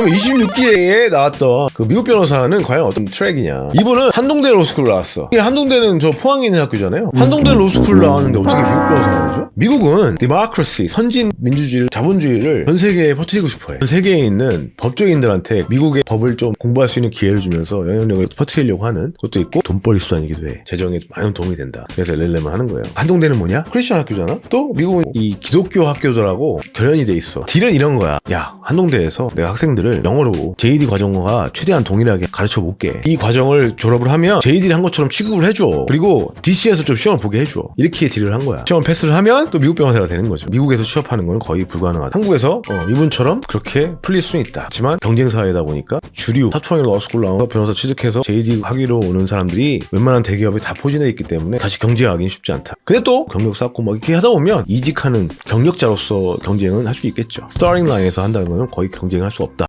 그럼 26기에 나왔던 그 미국 변호사는 과연 어떤 트랙이냐. 이분은 한동대 로스쿨 나왔어. 이게 한동대는 저 포항에 있는 학교잖아요. 한동대 로스쿨 나왔는데 어떻게 미국 변호사가 되죠? 미국은 디마크러시, 선진 민주주의를, 자본주의를 전 세계에 퍼뜨리고 싶어 해. 전 세계에 있는 법조인들한테 미국의 법을 좀 공부할 수 있는 기회를 주면서 영향력을 퍼뜨리려고 하는 것도 있고 돈벌이 수단이기도 해. 재정에 많은 도움이 된다. 그래서 렐렘을 하는 거예요. 한동대는 뭐냐? 크리스천 학교잖아? 또 미국은 이 기독교 학교들하고 결연이 돼 있어. 딜은 이런 거야. 야, 한동대에서 내가 학생들을 영어로 JD 과정과 최대한 동일하게 가르쳐 볼게. 이 과정을 졸업을 하면 JD를 한 것처럼 취급을 해줘. 그리고 DC에서 좀 시험을 보게 해줘. 이렇게 딜을 한 거야. 시험 패스를 하면 또 미국 변호사가 되는 거죠. 미국에서 취업하는 건 거의 불가능하다. 한국에서 어, 이분처럼 그렇게 풀릴 수는 있다. 하지만 경쟁 사회다 보니까 주류 사초원이 러스쿨 나와서 변호사 취득해서 JD 학위로 오는 사람들이 웬만한 대기업에 다 포진해 있기 때문에 다시 경쟁하기는 쉽지 않다. 근데 또 경력 쌓고 막 이렇게 하다 보면 이직하는 경력자로서 경쟁은 할 수 있겠죠. 스타링 라인에서 한다는 건 거의 경쟁을 할 수 없다.